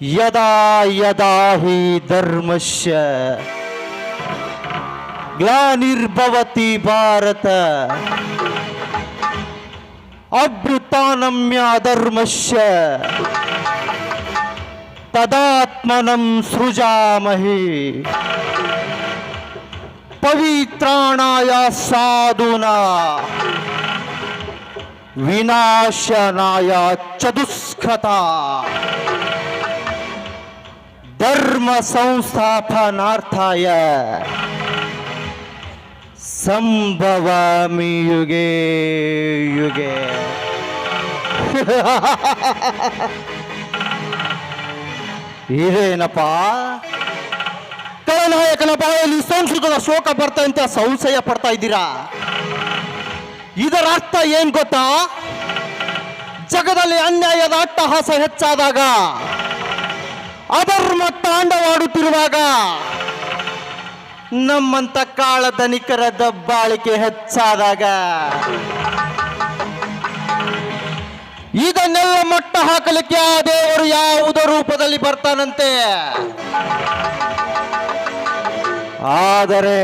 यदा यदा ही धर्मस्य ग्लानिर्भवति भारत अभ्युत्थानम्याधर्मस्य तदात्मन सृजामहे। पवित्राणाया साधुना ವಿನಾಶನಾಯ ಚದುಸ್ಕತ ಧರ್ಮ ಸಂಸ್ಥಾಪನಾರ್ಥಾಯ ಸಂಭವಾಮಿ ಯುಗೆ ಯುಗೆ. ಇದೇನಪ್ಪ? ಕಳನಾಯಕನ ಬಾಯಲ್ಲಿ ಸಂಸ್ಕೃತದ ಶೋಕ ಬರ್ತಾ ಅಂತ ಸಂಶಯ ಪಡ್ತಾ ಇದ್ದೀರಾ? ಇದರ ಅರ್ಥ ಏನ್ ಗೊತ್ತಾ? ಜಗದಲ್ಲಿ ಅನ್ಯಾಯದ ಅಟ್ಟಹಾಸ ಹೆಚ್ಚಾದಾಗ, ಅಧರ್ಮ ತಾಂಡವಾಡುತ್ತಿರುವಾಗ, ನಮ್ಮಂತ ಕಾಳ ಧನಿಕರ ದಬ್ಬಾಳಿಕೆ ಹೆಚ್ಚಾದಾಗ, ಇದನ್ನೆಲ್ಲ ಮಟ್ಟ ಹಾಕಲಿಕ್ಕೆ ಆ ದೇವರು ಯಾವುದೋ ರೂಪದಲ್ಲಿ ಬರ್ತಾನಂತೆ. ಆದರೆ,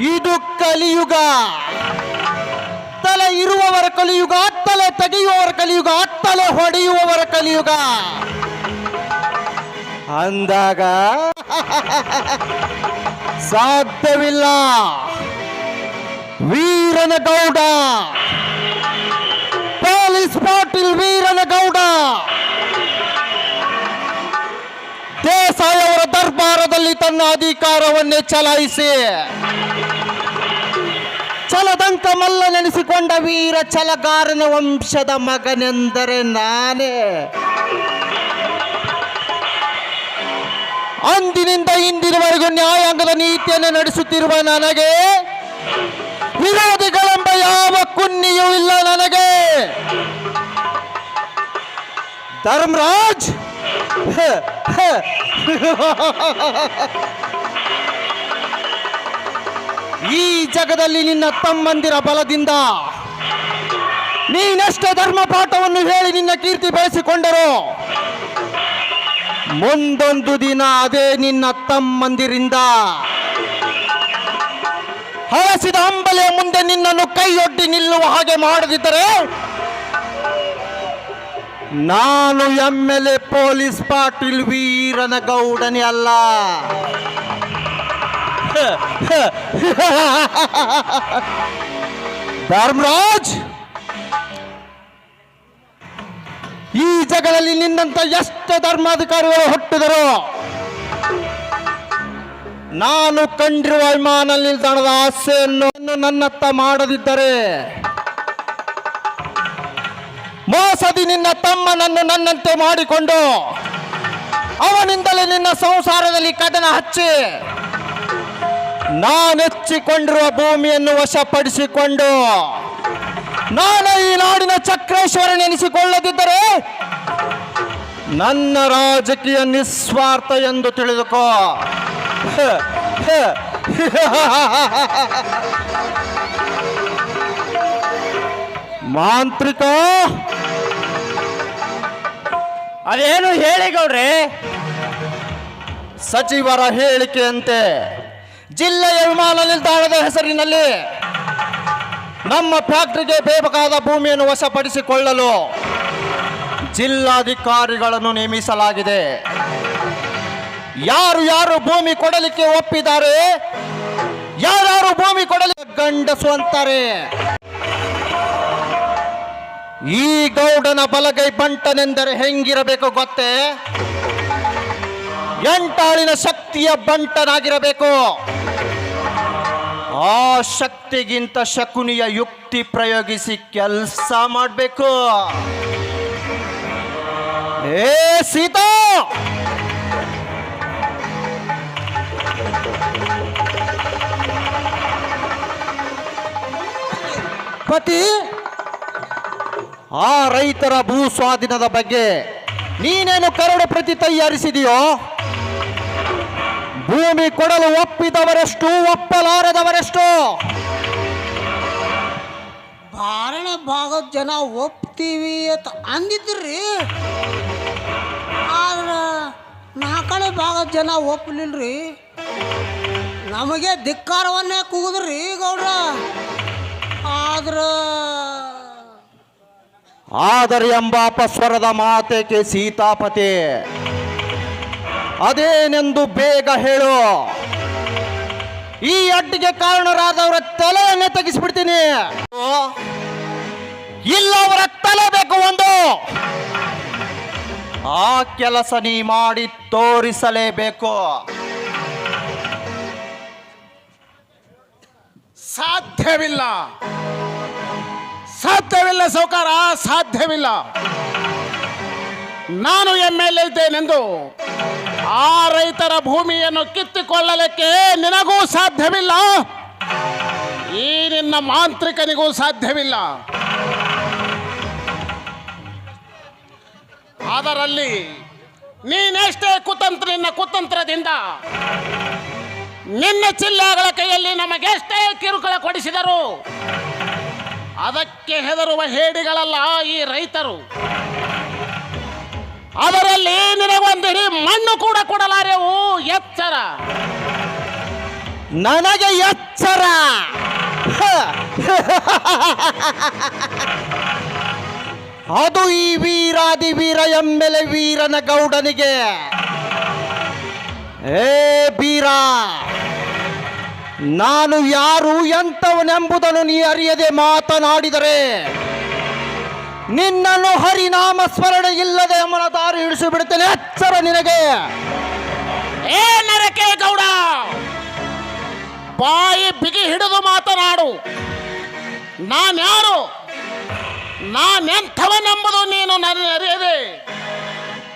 ಇದು ಕಲಿಯುಗ. ತಲೆ ಇರುವವರ ಕಲಿಯುಗ ಅತ್ತಲೆ ತೆಗೆಯುವವರ ಕಲಿಯುಗ ಅತ್ತಲೆ ಹೊಡೆಯುವವರ ಕಲಿಯುಗ. ಅಂದಾಗ ಸಾಧ್ಯವಿಲ್ಲ. ವೀರನ ಗೌಡ ಪೊಲೀಸ್ ಪಾಟೀಲ್ ವೀರನ ಗೌಡ ದೇಸಾಯಿ ಅವರ ದರ್ಬಾರದಲ್ಲಿ ತನ್ನ ಅಧಿಕಾರವನ್ನೇ ಚಲಾಯಿಸಿ. ಛಲದಂಕ ಮಲ್ಲ ನೆನೆಸಿಕೊಂಡ ವೀರ ಚಲಗಾರನ ವಂಶದ ಮಗನೆಂದರೆ ನಾನೇ ಅಂದಿನಿಂದ ಇಂದಿನವರೆಗೂ ನ್ಯಾಯಾಂಗದ ನೀತಿಯನ್ನು ನಡೆಸುತ್ತಿರುವ ನನಗೆ ವಿರೋಧಿಗಳೆಂಬ ಯಾವ ಕುನ್ನಿಯೂ ಇಲ್ಲ ನನಗೆ ಧರ್ಮರಾಜ್. ಈ ಜಗದಲ್ಲಿ ನಿನ್ನ ತಮ್ಮಂದಿರ ಬಲದಿಂದ ನೀನೆಷ್ಟೇ ಧರ್ಮ ಪಾಠವನ್ನು ಹೇಳಿ ನಿನ್ನ ಕೀರ್ತಿ ಬೆಳೆಸಿಕೊಂಡರು, ಮುಂದೊಂದು ದಿನ ಅದೇ ನಿನ್ನ ತಮ್ಮಂದಿರಿಂದ ಹಳಸಿದ ಅಂಬಲೆಯ ಮುಂದೆ ನಿನ್ನನ್ನು ಕೈಯೊಡ್ಡಿ ನಿಲ್ಲುವ ಹಾಗೆ ಮಾಡದಿದ್ದರೆ ನಾನು M L A police Patil Veerana ಗೌಡನೇ ಅಲ್ಲ. ಧರ್ಮರಾಜ್! ಈ ಜಗದಲ್ಲಿ ನಿನ್ನಂತ ಎಷ್ಟು ಧರ್ಮಾಧಿಕಾರಿಗಳು ಹುಟ್ಟಿದರು. ನಾನು ಕಂಡಿರುವ ವಿಮಾನ ನಿಲ್ದಾಣದ ಆಸೆಯನ್ನು ನನ್ನತ್ತ ಮಾಡದಿದ್ದರೆ, ಮೋಸದಿ ನಿನ್ನ ತಮ್ಮನನ್ನು ನನ್ನಂತೆ ಮಾಡಿಕೊಂಡು, ಅವನಿಂದಲೇ ನಿನ್ನ ಸಂಸಾರದಲ್ಲಿ ಕದನ ಹಚ್ಚಿ ನಾನೆಚ್ಚಿಕೊಂಡಿರುವ ಭೂಮಿಯನ್ನು ವಶಪಡಿಸಿಕೊಂಡು ನಾನು ಈ ನಾಡಿನ ಚಕ್ರೇಶ್ವರನೆನಿಸಿಕೊಳ್ಳದಿದ್ದರೆ ನನ್ನ ರಾಜಕೀಯ ನಿಸ್ವಾರ್ಥ ಎಂದು ತಿಳಿದುಕೋ. ಮಾಂತ್ರಿಕ ಅದೇನು ಹೇಳಿ ಗೌಡ್ರೆ ಸಚಿವರ ಹೇಳಿಕೆಯಂತೆ ಜಿಲ್ಲೆಯ ವಿಮಾನ ನಿಲ್ದಾಣದ ಹೆಸರಿನಲ್ಲಿ ನಮ್ಮ ಫ್ಯಾಕ್ಟರಿಗೆ ಬೇಕಾದ ಭೂಮಿಯನ್ನು ವಶಪಡಿಸಿಕೊಳ್ಳಲು ಜಿಲ್ಲಾಧಿಕಾರಿಗಳನ್ನು ನೇಮಿಸಲಾಗಿದೆ. ಯಾರು ಯಾರು ಭೂಮಿ ಕೊಡಲಿಕ್ಕೆ ಒಪ್ಪಿದ್ದಾರೆ, ಯಾರ್ಯಾರು ಭೂಮಿ ಕೊಡಲಿಕ್ಕೆ ಗಂಡಸು ಅಂತಾರೆ. ಈ ಗೌಡನ ಬಲಗೈ ಬಂಟನೆಂದರೆ ಹೆಂಗಿರಬೇಕು ಗೊತ್ತೇ? ಎಂಟಾಳಿನ ಶಕ್ತಿಯ ಬಂಟನಾಗಿರಬೇಕು. ಆ ಶಕ್ತಿಗಿಂತ ಶಕುನಿಯ ಯುಕ್ತಿ ಪ್ರಯೋಗಿಸಿ ಕೆಲಸ ಮಾಡಬೇಕು. ಏ ಸೀತಾ! ಪತಿ, ಆ ರೈತರ ಭೂ ಸ್ವಾಧೀನದ ಬಗ್ಗೆ ನೀನೇನು ಕರಡು ಪ್ರತಿ ತಯಾರಿಸಿದೆಯೋ? ಭೂಮಿ ಕೊಡಲು ಒಪ್ಪಿದವರೆಷ್ಟು ಒಪ್ಪಲಾರದವರೆಷ್ಟು? ಬಾರಣ ಭಾಗದ ಜನ ಒಪ್ತೀವಿ ಅಂತ ಅಂದಿದ್ರಿ. ಆದ್ರೆ ನಾಲ್ಕನೇ ಭಾಗದ ಜನ ಒಪ್ಪಲಿಲ್ರಿ ನಮಗೆ ಧಿಕ್ಕಾರವನ್ನೇ ಕೂಗಿದ್ರಿ ಗೌಡ್ರ. ಆದ್ರ ಆದರೆ ಎಂಬ ಅಪಸ್ವರದ ಮಾತೆಗೆ ಸೀತಾಪತಿ? ಅದೇನೆಂದು ಬೇಗ ಹೇಳು. ಈ ಅಡ್ಡಿಗೆ ಕಾರಣರಾದವರ ತಲೆಯನ್ನೇ ತೆಗಿಸ್ಬಿಡ್ತೀನಿ ಇಲ್ಲ ಅವರ ತಲೆ ಬೇಕು ಒಂದು. ಆ ಕೆಲಸ ನೀ ಮಾಡಿ ತೋರಿಸಲೇಬೇಕು. ಸಾಧ್ಯವಿಲ್ಲ. ಸಾಧ್ಯವಿಲ್ಲ ಸೌಕಾರ ಸಾಧ್ಯವಿಲ್ಲ. ನಾನು ಎಂ ಎಲ್ ಆ ರೈತರ ಭೂಮಿಯನ್ನು ಕಿತ್ತುಕೊಳ್ಳಲಿಕ್ಕೆ ನಿನಗೂ ಸಾಧ್ಯವಿಲ್ಲ. ಈ ನಿನ್ನ ಮಾಂತ್ರಿಕನಿಗೂ ಸಾಧ್ಯವಿಲ್ಲ. ಅದರಲ್ಲಿ ನೀನೆಷ್ಟೇ ಕುತಂತ್ರ ನಿನ್ನ ಕುತಂತ್ರದಿಂದ ನಿನ್ನ ಚಿಲ್ಲಾಗಳ ಕೈಯಲ್ಲಿ ನಮಗೆಷ್ಟೇ ಕಿರುಕುಳ ಕೊಡಿಸಿದರು ಅದಕ್ಕೆ ಹೆದರುವ ಹೇಡಿಗಳಲ್ಲ ಈ ರೈತರು. ಅದರಲ್ಲಿ ನಿನಗೊಂದಿರಿ ಮಣ್ಣು ಕೂಡ ಕೊಡಲಾರೆವು ಎಚ್ಚರ ನನಗೆ ಎಚ್ಚರ! ಅದು ಈ ವೀರಾದಿ ವೀರ ಎಮ್ಮೆಲೆ ವೀರನ ಗೌಡನಿಗೆ. ಏ ಬೀರ ನಾನು ಯಾರು ಎಂಥವನೆಂಬುದನ್ನು ನೀ ಅರಿಯದೆ ಮಾತನಾಡಿದರೆ. ನಿನ್ನನ್ನು ಹರಿನಾಮ ಸ್ಮರಣೆ ಇಲ್ಲದೆ ಅಮ್ಮನ ದಾರಿ ಇಳಿಸಿ ಬಿಡುತ್ತೇನೆ ಎಚ್ಚರ ನಿನಗೆ. ಏ ನರಕೆ ಗೌಡ, ಬಾಯಿ ಬಿಗಿ ಹಿಡಿದು ಮಾತನಾಡು. ನಾನ್ಯಾರು? ನಾನೆಂಥವನೆಂಬುದು ನೀನು ನನ್ನ ಅರಿಯದೆ.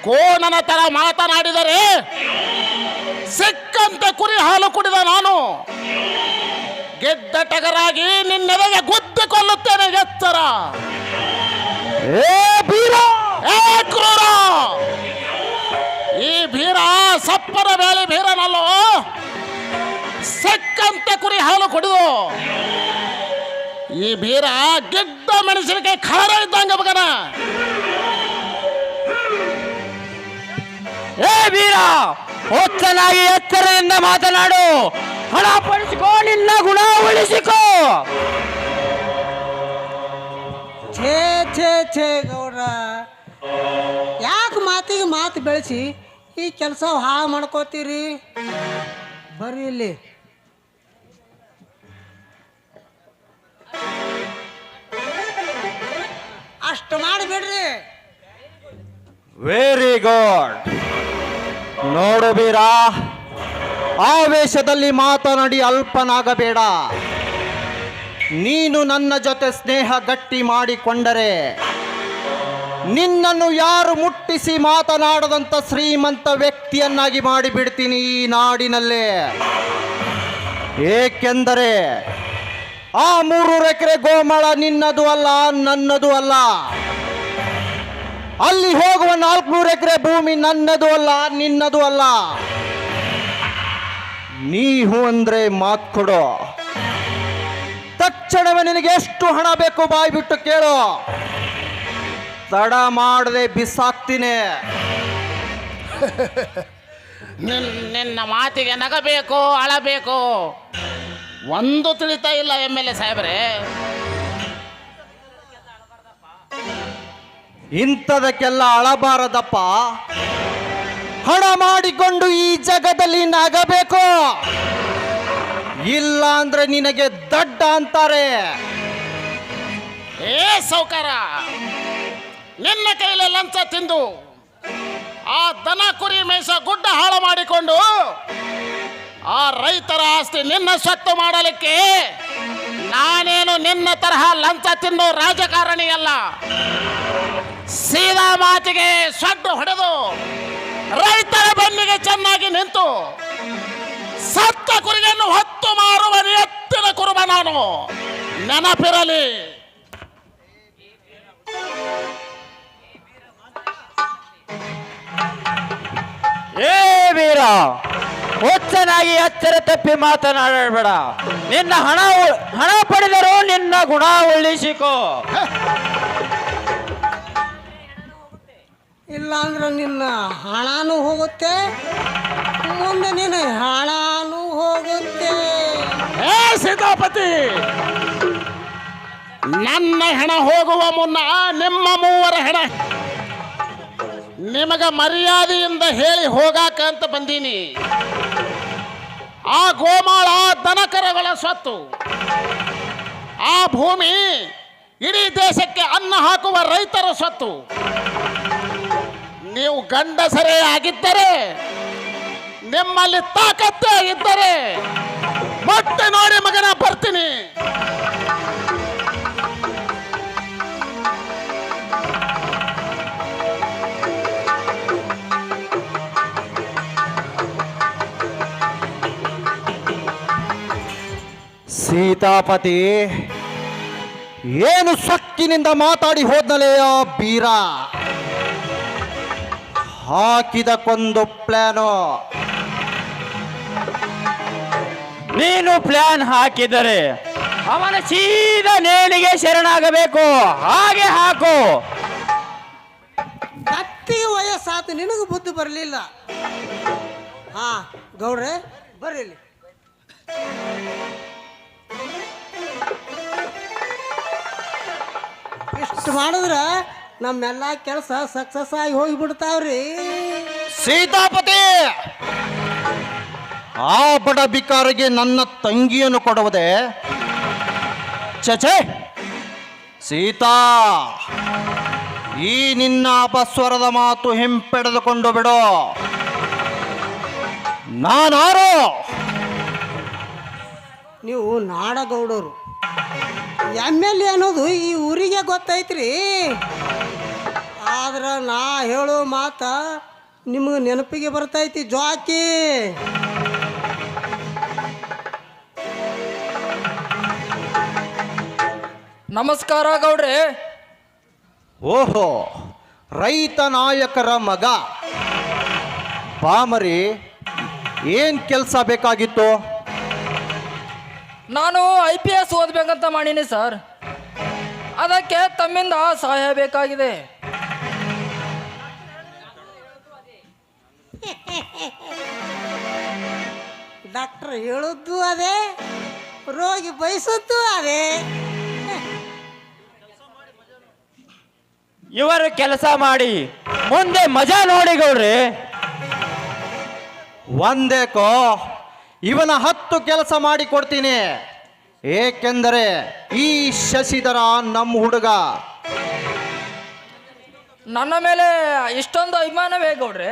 ಕೋಣನ ತರ ಮಾತನಾಡಿದರೆ ಸಿಕ್ಕಂತೆ ಕುರಿ ಹಾಲು ಕುಡಿದ ನಾನು. ಗೆದ್ದ ಟಗರಾಗಿ ನಿನ್ನೆದೆಗೆ ಗುದ್ದಿಕೊಳ್ಳುತ್ತೇನೆ ಎಚ್ಚರ. ಏ ಬೀರ! ಏ ಕ್ರೂರ! ಈ ಭೀರ ಸಪ್ಪರ ಬೇಳೆ ಭೀರನಲ್ಲೋ ಸೆಕ್ಕಂತ ಕುರಿ ಹಾಲು ಕುಡಿದು ಈ ಭೀರ ಗಿಡ್ಡ ಮೆಣಸಿನಕಾಯಿ ಖಾರ ಇದ್ದಂಗ ಮಗನ. ಏ ವೀರ ಹೊಚ್ಚನಾಗಿ ಎಚ್ಚರದಿಂದ ಮಾತನಾಡು. ಹಣ ಪಡಿಸಿಕೋ, ನಿನ್ನ ಗುಣ ಉಳಿಸಿಕೋ. ಛೇ ಛೇ ಛೇ ಗೌಡ್ರ. ಯಾಕೆ ಮಾತಿಗೆ ಮಾತು ಬೆಳೆಸಿ ಈ ಕೆಲಸ ಹಾಳು ಮಾಡ್ಕೋತೀರಿ? ಬರ್ರಿ ಇಲ್ಲಿ. ಅಷ್ಟು ಮಾಡಿಬಿಡ್ರಿ. ವೆರಿ ಗುಡ್ ನೋಡು ಆ ಆವೇಶದಲ್ಲಿ ಮಾತನಾಡಿ ಅಲ್ಪನಾಗಬೇಡ. ನೀನು ನನ್ನ ಜೊತೆ ಸ್ನೇಹ ಗಟ್ಟಿ ಮಾಡಿಕೊಂಡರೆ ನಿನ್ನನ್ನು ಯಾರು ಮುಟ್ಟಿಸಿ ಮಾತನಾಡದಂತ ಶ್ರೀಮಂತ ವ್ಯಕ್ತಿಯನ್ನಾಗಿ ಮಾಡಿಬಿಡ್ತೀನಿ ಈ ನಾಡಿನಲ್ಲೇ. ಏಕೆಂದರೆ ಆ ಮೂರು ಎಕರೆ ಗೋಮಳ ನಿನ್ನದು ಅಲ್ಲ, ನನ್ನದು ಅಲ್ಲ. ಅಲ್ಲಿ ಹೋಗುವ ನಾಲ್ಕುನೂರು ಎಕರೆ ಭೂಮಿ ನನ್ನದು ಅಲ್ಲ, ನಿನ್ನದು ಅಲ್ಲ. ನೀ ಹೂ ಅಂದ್ರೆ ಮಾತು ಕೊಡು. ತಕ್ಷಣವೇ ನಿನಗೆ ಎಷ್ಟು ಹಣ ಬೇಕು ಬಾಯಿ ಬಿಟ್ಟು ಕೇಳು. ತಡ ಮಾಡದೆ ಬಿಸಾಕ್ತೀನಿ. ನಿನ್ನ ಮಾತಿಗೆ ನಗಬೇಕು ಅಳಬೇಕು. ಒಂದು ತಿಳಿತಾ ಇಲ್ಲ ಎಂ ಎಲ್ ಎ ಸಾಹೇಬ್ರೆ. ಇಂಥದಕ್ಕೆಲ್ಲ ಅಳಬಾರದಪ್ಪ. ಹಣ ಮಾಡಿಕೊಂಡು ಈ ಜಗದಲ್ಲಿ ನಗಬೇಕು. ಇಲ್ಲ ಅಂದ್ರೆ ನಿನಗೆ ದಡ್ಡ ಅಂತಾರೆ. ಏ ಸೌಕಾರ ನಿನ್ನ ಕೈಲಿ ಲಂಚ ತಿಂದು ಆ ದನ ಕುರಿ ಮೇಸ ಗುಡ್ಡ ಹಾಳು ಮಾಡಿಕೊಂಡು ಆ ರೈತರ ಆಸ್ತಿ ನಿನ್ನ ಸ್ವತ್ತು ಮಾಡಲಿಕ್ಕೆ ನಾನೇನು ನಿನ್ನ ತರಹ ಲಂಚ ತಿಂದು ರಾಜಕಾರಣಿ ಅಲ್ಲ. ಸೀದಾ ಮಾತಿಗೆ ಸಡ್ಡು ಹೊಡೆದು ರೈತರ ಬೆನ್ನಿಗೆ ಚೆನ್ನಾಗಿ ನಿಂತು ಸತ್ತ ಕುರಿಯನ್ನು ಹೊತ್ತು ಮಾರುವ ಎತ್ತಿನ ಕುರುಬ ನಾನು. ನೆನಪಿರಲಿ. ಏ ವೀರ ಹುಚ್ಚನಾಗಿ ಎಚ್ಚರ ತಪ್ಪಿ ಮಾತನಾಡಬೇಡ. ನಿನ್ನ ಹಣ ಹಣ ಪಡೆದರು ನಿನ್ನ ಗುಣ ಉಳಿಸಿಕೋ. ಇಲ್ಲಾಂದ್ರೆ ನಿನ್ನ ಹಣನೂ ಹೋಗುತ್ತೆ. ಮುಂದೆ ನಿನ್ನ ಹಣನೂ ಹೋಗುತ್ತೆ. ಏ ಸೀತಾಪತಿ! ನನ್ನ ಹೆಣ ಹೋಗುವ ಮುನ್ನ ನಿಮ್ಮ ಮೂವರ ಹೆಣ ನಿಮಗ ಮರ್ಯಾದೆಯಿಂದ ಹೇಳಿ ಹೋಗಾಕ ಅಂತ ಬಂದೀನಿ. ಆ ಗೋಮಾಳ ದನಕರಗಳ ಸ್ವತ್ತು ಆ ಭೂಮಿ, ಇಡೀ ದೇಶಕ್ಕೆ ಅನ್ನ ಹಾಕುವ ರೈತರ ಸ್ವತ್ತು ನೀವು ಗಂಡಸರೇ ಆಗಿದ್ದರೆ ನಿಮ್ಮಲ್ಲಿ ತಾಕತ್ತೆ ಇದ್ದರೆ ಮತ್ತೆ ನೋಡಿ ಮಗನ ಬರ್ತೀನಿ. ಸೀತಾಪತಿ, ಏನು ಸಕ್ಕಿನಿಂದ ಮಾತಾಡಿ ಹೋದ್ನಲೇ ಆ ಬೀರ? ಹಾಕಿದ ಕೊಂದು ಪ್ಲಾನು. ನೀನು ಪ್ಲಾನ್ ಹಾಕಿದರೆ ಅವನ ಸೀದಾ ನೇಣಿಗೆ ಶರಣಾಗಬೇಕು. ಹಾಗೆ ಹಾಕು. ಕತ್ತಿಗೆ ವಯಸ್ಸಾತು ನಿನಗೂ ಬುದ್ಧಿ ಬರಲಿಲ್ಲ. ಹಾ ಗೌಡ್ರೆ ಬರ್ರಿ ಇಲ್ಲಿ. ಇಷ್ಟು ಮಾಡಿದ್ರೆ ನಮ್ಮೆಲ್ಲ ಕೆಲಸ ಸಕ್ಸಸ್ ಆಗಿ ಹೋಗಿಬಿಡ್ತಾವ್ರಿ. ಸೀತಾಪತಿ! ಆ ಬಡ ಬಿಕಾರಿಗೆ ನನ್ನ ತಂಗಿಯನ್ನು ಕೊಡುವುದೇ? ಚಚೆ ಸೀತಾ, ಈ ನಿನ್ನ ಅಪಸ್ವರದ ಮಾತು ಹಿಂಪೆಡೆದುಕೊಂಡು ಬಿಡು. ನಾನಾರು! ನೀವು ನಾಡಗೌಡರು. ಎಂ ಎಲ್ ಎ ಅನ್ನೋದು ಈ ಊರಿಗೆ ಗೊತ್ತೈತ್ರಿ. ಆದ್ರೆ ನಾ ಹೇಳೋ ಮಾತ ನಿಮಗೆ ನೆನಪಿಗೆ ಬರ್ತೈತಿ ಜಾಕಿ ನಮಸ್ಕಾರ ಗೌಡ್ರೆ. ಓಹೋ ರೈತ ನಾಯಕರ ಮಗ. ಬಾಮರಿ ಏನ್ ಕೆಲಸ ಬೇಕಾಗಿತ್ತು? ನಾನು ಐ ಪಿ ಎಸ್ ಓದ್ಬೇಕಂತ ಮಾಡೀನಿ ಸರ್. ಅದಕ್ಕೆ ತಮ್ಮಿಂದ ಸಹಾಯ ಬೇಕಾಗಿದೆ. ಡಾಕ್ಟರ್ ಹೇಳದ್ದು ಅದೇ ರೋಗಿ ಬಯಸದ್ದು ಅದೇ. ಇವರು ಕೆಲಸ ಮಾಡಿ ಮುಂದೆ ಮಜಾ ನೋಡಿ ಗೌಡ್ರಿ. ಒಂದೇಕೋ ಇವನ ಹತ್ತು ಕೆಲಸ ಮಾಡಿ ಕೊಡ್ತೀನಿ. ಏಕೆಂದರೆ ಈ ಶಶಿಧರ ನಮ್ಮ ಹುಡುಗ. ನನ್ನ ಮೇಲೆ ಇಷ್ಟೊಂದು ಅಭಿಮಾನವೇ ಗೌಡ್ರಿ?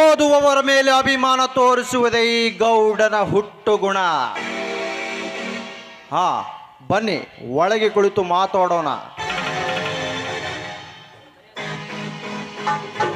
ಓದುವವರ ಮೇಲೆ ಅಭಿಮಾನ ತೋರಿಸುವುದೇ ಈ ಗೌಡನ ಹುಟ್ಟು ಗುಣ ಹಾ ಬನ್ನಿ ಒಳಗೆ ಕುಳಿತು ಮಾತಾಡೋಣ. Thank you.